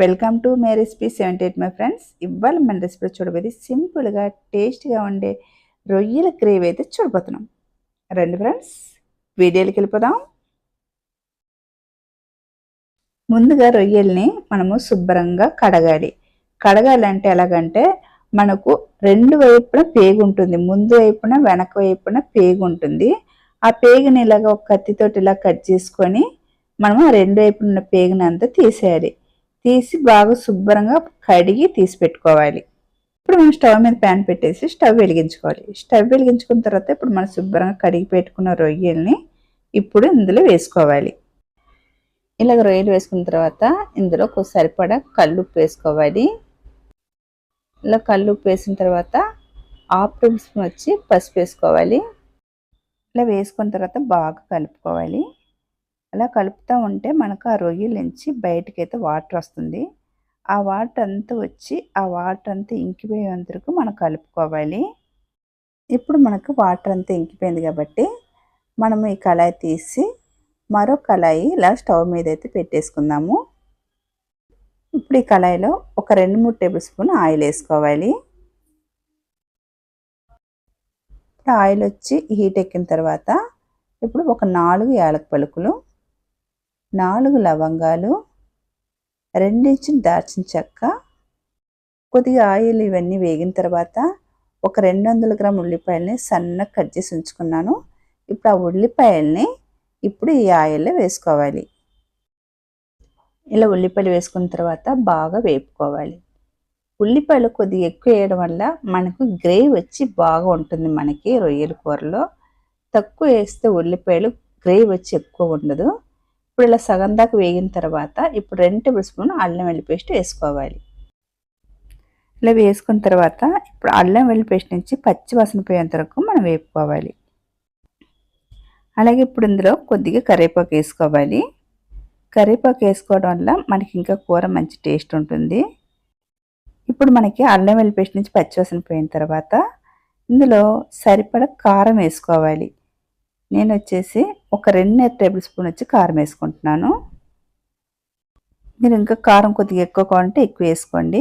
Welcome to my recipe seventy eight my friends ఇవాళ మన recipe చూడబోయేది సింపుల్గా టేస్ట్గా ఉండే రొయ్యల గ్రేవీ అయితే చూడబోతున్నాం. రండి ఫ్రెండ్స్ వీడియోకి వెళ్ళిపోదాం. ముందుగా రొయ్యల్ని మనము శుభ్రంగా కడగాలి. కడగాలంటే ఎలాగంటే మనకు రెండు వైపున పేగు ఉంటుంది. ముందు వైపున వెనక వైపున పేగు ఉంటుంది. ఆ పేగుని ఇలాగ ఒక కత్తితోటి ఇలా కట్ చేసుకొని మనము రెండు వైపున ఉన్న పేగుని అంతా తీసేయాలి. తీసి బాగా శుభ్రంగా కడిగి తీసి పెట్టుకోవాలి. ఇప్పుడు మనం స్టవ్ మీద ప్యాన్ పెట్టేసి స్టవ్ వెలిగించుకోవాలి. స్టవ్ వెలిగించుకున్న తర్వాత ఇప్పుడు మనం శుభ్రంగా కడిగి పెట్టుకున్న రొయ్యల్ని ఇప్పుడు ఇందులో వేసుకోవాలి. ఇలాగ రొయ్యలు వేసుకున్న తర్వాత ఇందులో కొంచెం సరిపడా కల్లుప్పు వేసుకోవాలి. ఇలా కల్లుప్పు వేసిన తర్వాత హాఫ్ టేబుల్ స్పూన్ వచ్చి పసుపు వేసుకోవాలి. ఇలా వేసుకున్న తర్వాత బాగా కలుపుకోవాలి. అలా కలుపుతూ ఉంటే మనకు ఆ రొయ్యల నుంచి బయటకి అయితే వాటర్ వస్తుంది. ఆ వాటర్ అంతా వచ్చి ఆ వాటర్ అంతా ఇంకిపోయేంత వరకు మనం కలుపుకోవాలి. ఇప్పుడు మనకు వాటర్ అంతా ఇంకిపోయింది కాబట్టి మనం ఈ కళాయి తీసి మరో కళాయి ఇలా స్టవ్ మీద అయితే పెట్టేసుకుందాము. ఇప్పుడు ఈ కళాయిలో ఒక రెండు మూడు టేబుల్ స్పూన్ ఆయిల్ వేసుకోవాలి. ఇప్పుడు ఆయిల్ వచ్చి హీట్ ఎక్కిన తర్వాత ఇప్పుడు ఒక నాలుగు యాలక పలుకులు నాలుగు లవంగాలు రెండించిన దాల్చిన చెక్క కొద్దిగా ఆయిల్ ఇవన్నీ వేగిన తర్వాత ఒక రెండు వందల గ్రామ్ ఉల్లిపాయలని సన్నగా కట్ చేసి ఉంచుకున్నాను. ఇప్పుడు ఆ ఉల్లిపాయల్ని ఇప్పుడు ఈ ఆయిల్లో వేసుకోవాలి. ఇలా ఉల్లిపాయలు వేసుకున్న తర్వాత బాగా వేపుకోవాలి. ఉల్లిపాయలు కొద్దిగా ఎక్కువ వేయడం వల్ల మనకు గ్రేవీ వచ్చి బాగా ఉంటుంది మనకి రొయ్యల కూరలో. తక్కువ వేస్తే ఉల్లిపాయలు గ్రేవీ వచ్చి ఎక్కువ ఉండదు. ఇప్పుడు ఇలా సగం దాకా వేగిన తర్వాత ఇప్పుడు రెండు టేబుల్ స్పూన్ అల్లం వెల్లి పేస్ట్ వేసుకోవాలి. ఇలా వేసుకున్న తర్వాత ఇప్పుడు అల్లం వెల్లి పేస్ట్ నుంచి పచ్చి వాసన పోయేంత వరకు మనం వేపుకోవాలి. అలాగే ఇప్పుడు ఇందులో కొద్దిగా కరివేపాకు వేసుకోవాలి. కరివేపాకు వేసుకోవడం వల్ల మనకి ఇంకా కూర మంచి టేస్ట్ ఉంటుంది. ఇప్పుడు మనకి అల్లం వెల్లి పేస్ట్ నుంచి పచ్చివాసన పోయిన తర్వాత ఇందులో సరిపడ కారం వేసుకోవాలి. నేను వచ్చేసి ఒక రెండు టేబుల్ స్పూన్ వచ్చి కారం వేసుకుంటున్నాను. మీరు ఇంకా కారం కొద్దిగా ఎక్కువ కావాలంటే ఎక్కువ వేసుకోండి.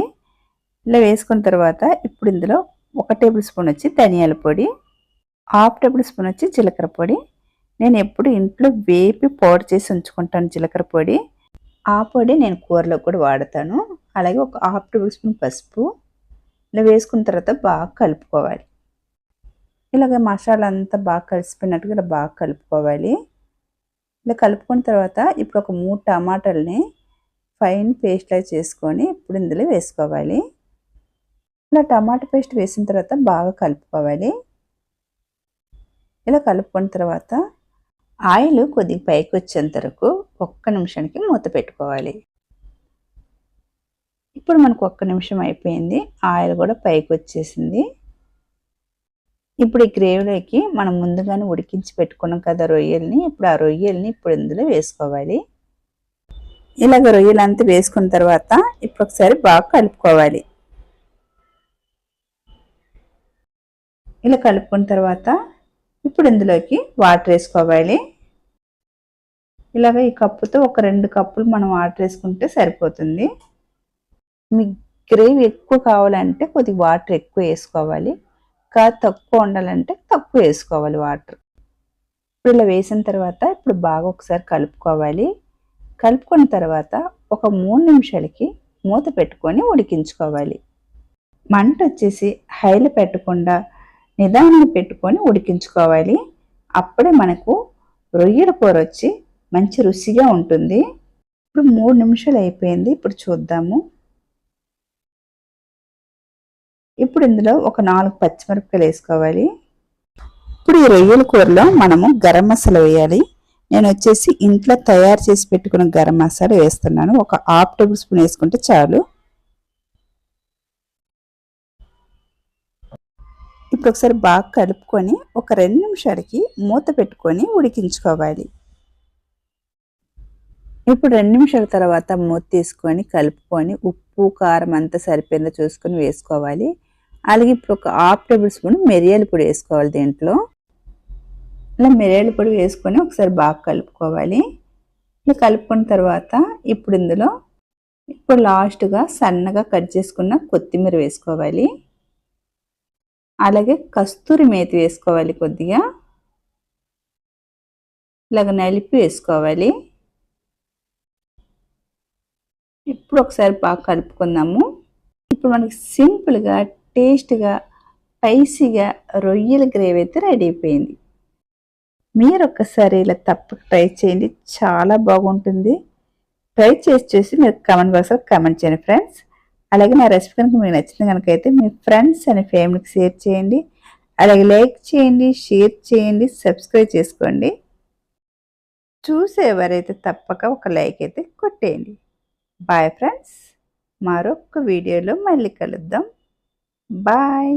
ఇలా వేసుకున్న తర్వాత ఇప్పుడు ఇందులో ఒక టేబుల్ స్పూన్ వచ్చి ధనియాల పొడి హాఫ్ టేబుల్ స్పూన్ వచ్చి జీలకర్ర పొడి నేను ఎప్పుడు ఇంట్లో వేపి పౌడర్ చేసి ఉంచుకుంటాను జీలకర్ర పొడి. ఆ పొడి నేను కూరలో కూడా వాడతాను. అలాగే ఒక హాఫ్ టేబుల్ స్పూన్ పసుపు. ఇలా వేసుకున్న తర్వాత బాగా కలుపుకోవాలి. ఇలాగ మసాలా అంతా బాగా కలిసిపోయినట్టుగా ఇలా బాగా కలుపుకోవాలి. ఇలా కలుపుకున్న తర్వాత ఇప్పుడు ఒక మూడు టమాటాలని ఫైన్ పేస్ట్లా చేసుకొని ఇప్పుడు ఇందులో వేసుకోవాలి. ఇలా టమాటా పేస్ట్ వేసిన తర్వాత బాగా కలుపుకోవాలి. ఇలా కలుపుకున్న తర్వాత ఆయిల్ కొద్దిగా పైకి వచ్చేంత వరకు ఒక్క నిమిషానికి మూత పెట్టుకోవాలి. ఇప్పుడు మనకు ఒక్క నిమిషం అయిపోయింది. ఆయిల్ కూడా పైకి వచ్చేసింది. ఇప్పుడు ఈ గ్రేవీలోకి మనం ముందుగానే ఉడికించి పెట్టుకున్నాం కదా రొయ్యల్ని. ఇప్పుడు ఆ రొయ్యల్ని ఇప్పుడు ఇందులో వేసుకోవాలి. ఇలాగ రొయ్యలంతా వేసుకున్న తర్వాత ఇప్పుడు ఒకసారి బాగా కలుపుకోవాలి. ఇలా కలుపుకున్న తర్వాత ఇప్పుడు ఇందులోకి వాటర్ వేసుకోవాలి. ఇలాగ ఈ కప్పుతో ఒక రెండు కప్పులు మనం వాటర్ వేసుకుంటే సరిపోతుంది. మీ గ్రేవీ ఎక్కువ కావాలంటే కొద్దిగా వాటర్ ఎక్కువ వేసుకోవాలి. కాదు తక్కువ ఉండాలంటే తక్కువ వేసుకోవాలి వాటర్. ఇప్పుడు ఇలా వేసిన తర్వాత ఇప్పుడు బాగా ఒకసారి కలుపుకోవాలి. కలుపుకున్న తర్వాత ఒక మూడు నిమిషాలకి మూత పెట్టుకొని ఉడికించుకోవాలి. మంట వచ్చేసి హైలో పెట్టకుండా నిదానంగా పెట్టుకొని ఉడికించుకోవాలి. అప్పుడే మనకు రొయ్యల కూర వచ్చి మంచి రుచిగా ఉంటుంది. ఇప్పుడు మూడు నిమిషాలు అయిపోయింది. ఇప్పుడు చూద్దాము. ఇప్పుడు ఇందులో ఒక నాలుగు పచ్చిమిరపకాయలు వేసుకోవాలి. ఇప్పుడు ఈ రొయ్యల కూరలో మనము గరం మసాలా వేయాలి. నేను వచ్చేసి ఇంట్లో తయారు చేసి పెట్టుకున్న గరం మసాలా వేస్తున్నాను. ఒక హాఫ్ టేబుల్ స్పూన్ వేసుకుంటే చాలు. ఇప్పుడు ఒకసారి బాగా కలుపుకొని ఒక రెండు నిమిషాలకి మూత పెట్టుకొని ఉడికించుకోవాలి. ఇప్పుడు రెండు నిమిషాల తర్వాత మూత తీసుకొని కలుపుకొని ఉప్పు కారం అంతా సరిపోయిందో చూసుకొని వేసుకోవాలి. అలాగే ఇప్పుడు ఒక హాఫ్ టేబుల్ స్పూన్ మిరియాల పొడి వేసుకోవాలి దీంట్లో. ఇలా మిరియాల పొడి వేసుకొని ఒకసారి బాగా కలుపుకోవాలి. ఇలా కలుపుకున్న తర్వాత ఇప్పుడు ఇందులో ఇప్పుడు లాస్ట్గా సన్నగా కట్ చేసుకున్న కొత్తిమీర వేసుకోవాలి. అలాగే కస్తూరి మేతి వేసుకోవాలి కొద్దిగా. ఇలాగ నలిపి వేసుకోవాలి. ఇప్పుడు ఒకసారి బాగా కలుపుకుందాము. ఇప్పుడు మనకి సింపుల్గా టేస్ట్గా స్పైసీగా రొయ్యల గ్రేవీ అయితే రెడీ అయిపోయింది. మీరు ఒక్కసారి ఇలా తప్పక ట్రై చేయండి. చాలా బాగుంటుంది. ట్రై చేసి చూసి మీరు కమెంట్ బాక్స్లో కమెంట్ చేయండి ఫ్రెండ్స్. అలాగే నా రెసిపీ కనుక మీకు నచ్చింది కనుక అయితే మీ ఫ్రెండ్స్ అండ్ ఫ్యామిలీకి షేర్ చేయండి. అలాగే లైక్ చేయండి షేర్ చేయండి సబ్స్క్రైబ్ చేసుకోండి. చూసేవారైతే తప్పక ఒక లైక్ అయితే కొట్టేయండి. Bye friends. మరొక వీడియోలో మళ్ళీ కలుద్దాం. బాయ్